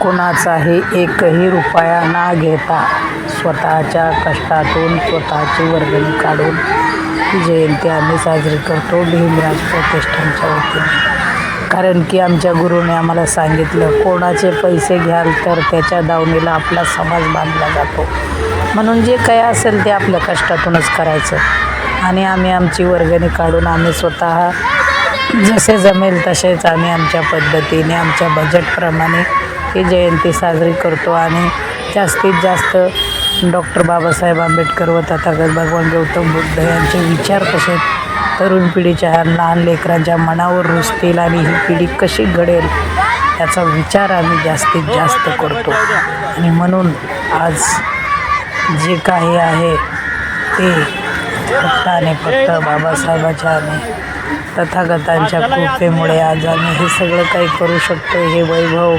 कोणाचाही एकही रुपया न घेता स्वतःच्या कष्टातून स्वतःची वर्गणी काढून ही जयंती आम्ही साजरी करतो भीमराज प्रतिष्ठानच्या वतीने. कारण की आमच्या गुरुने आम्हाला सांगितलं कोणाचे पैसे घ्याल तर त्याच्या दावणीला आपला समाज बांधला जातो. म्हणून जे काही असेल ते आपल्या कष्टातूनच करायचं. आणि आम्ही आमची वर्गणी काढून आम्ही स्वतः जसे जमेल तसेच आम्ही आमच्या पद्धतीने आमच्या बजेटप्रमाणे ही जयंती साजरी करतो आणि जास्तीत जास्त डॉक्टर बाबासाहेब आंबेडकर व तथागत भगवान गौतम बुद्ध यांचे विचार कसे तरुण पिढीच्या लहान लेकरांच्या मनावर रुजतील आणि ही पिढी कशी घडेल याचा विचार आम्ही जास्तीत जास्त करतो. आणि म्हणून आज जे काही आहे ते फक्त आणि फक्त बाबासाहेबाच्या आणि तथागतांच्या कृपेमुळे आज आम्ही हे सगळं काही करू शकतो हे वैभव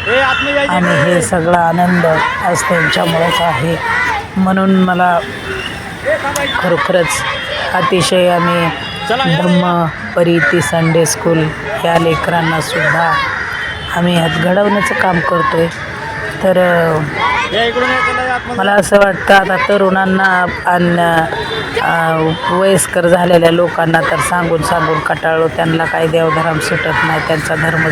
आणि हे सगळा आनंद आज त्यांच्यामुळेच आहे. म्हणून मला खरोखरच अतिशय आम्ही धम्म परिती संडे स्कूल या लेकरांना सुद्धा आम्ही ह्यात घडवण्याचं काम करतो आहे तर मला असं वाटतं आता तरुणांना आणि वयस्कर झालेल्या लोकांना तर सांगून सांगून कटाळलो. त्यांना काही देवधर्म सुटत नाही त्यांचा धर्म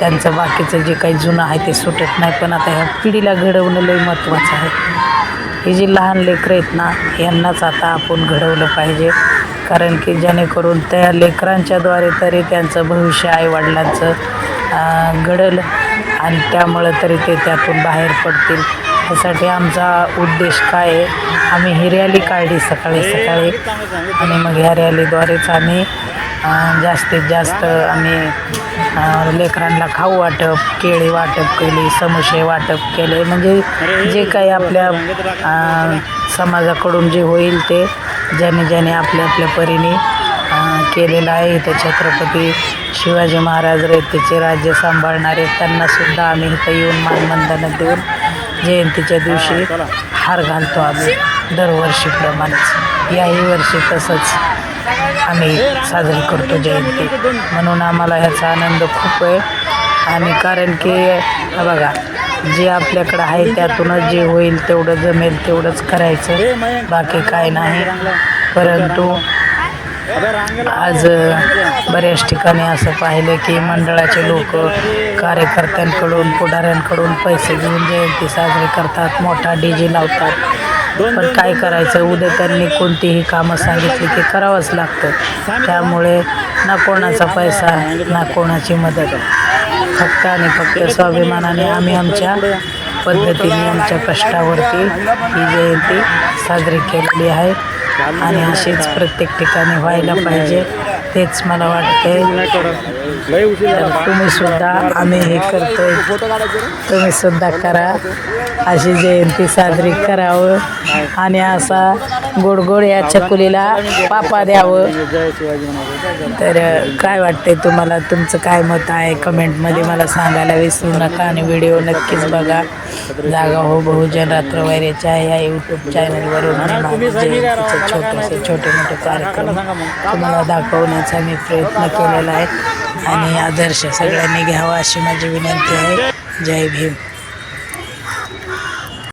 त्यांचं बाकीचं जे काही जुनं आहे ते सुटत नाही. पण आता ह्या पिढीला घडवणं लई महत्त्वाचं आहे. हे जे लहान लेकरं आहेत ना यांनाच आता आपण घडवलं पाहिजे. कारण की जेणेकरून त्या लेकरांच्याद्वारे तरी त्यांचं भविष्य आईवडिलांचं घडलं आणि त्यामुळं तरी ते त्यातून बाहेर पडतील. त्यासाठी आमचा उद्देश काय आहे? आम्ही ही रॅली काढली सकाळी सकाळी. आणि मग ह्या रॅलीद्वारेच आम्ही जास्तीत जास्त आम्ही लेकरांना खाऊ वाटप केळी वाटप केली समोसे वाटप केले. म्हणजे जे काही आपल्या समाजाकडून जे होईल ते ज्याने ज्याने आपल्या आपल्या परीने केलेलं आहे. इथं छत्रपती शिवाजी महाराज रयतेचे राज्य सांभाळणारे त्यांनासुद्धा आम्ही इथं येऊन मानवंदनं देऊन जयंतीच्या दिवशी हार घालतो आम्ही दरवर्षीप्रमाणेच. याही वर्षी तसंच आम्ही साजरी करतो जयंती. म्हणून आम्हाला ह्याचा आनंद खूप आहे. आणि कारण की बघा जे आपल्याकडं आहे त्यातूनच जे होईल तेवढं जमेल तेवढंच करायचं. बाकी काय नाही. परंतु आज बऱ्याच ठिकाणी असं पाहिलं की मंडळाचे लोक कार्यकर्त्यांकडून पुढाऱ्यांकडून पैसे घेऊन जयंती साजरी करतात मोठा डी जे लावतात. पण काय करायचं? उद्या त्यांनी कोणतीही कामं सांगितली की करावंच लागतं. त्यामुळे ना कोणाचा पैसा ना कोणाची मदत. फक्त आणि फक्त स्वाभिमानाने आम्ही आमच्या पद्धतीने आमच्या कष्टावरती ही जयंती साजरी केलेली आहे. आणि अशीच प्रत्येक ठिकाणी व्हायला पाहिजे. तेच मला वाटतंय. तर तुम्ही सुद्धा आम्ही हे करतोय. तुम्ही सुद्धा करा. अशी जयंती साजरी करावं. आणि असा गोड गोड या चकुलीला पापा द्यावं. तर काय वाटतंय तुम्हाला? तुमचं काय मत आहे? कमेंटमध्ये मला सांगायला विसरू नका आणि व्हिडिओ नक्कीच बघा. जागा हो बहुजन रात्रवायरेच्या या यूट्यूब चॅनलवरून छोटेसे छोटे मोठे कार्यक्रम तुम्हाला घेण्याचा मी प्रयत्न केलेला आहे. आणि आदर्श सगळ्यांनी घ्यावा अशी माझी विनंती आहे. जय भीम.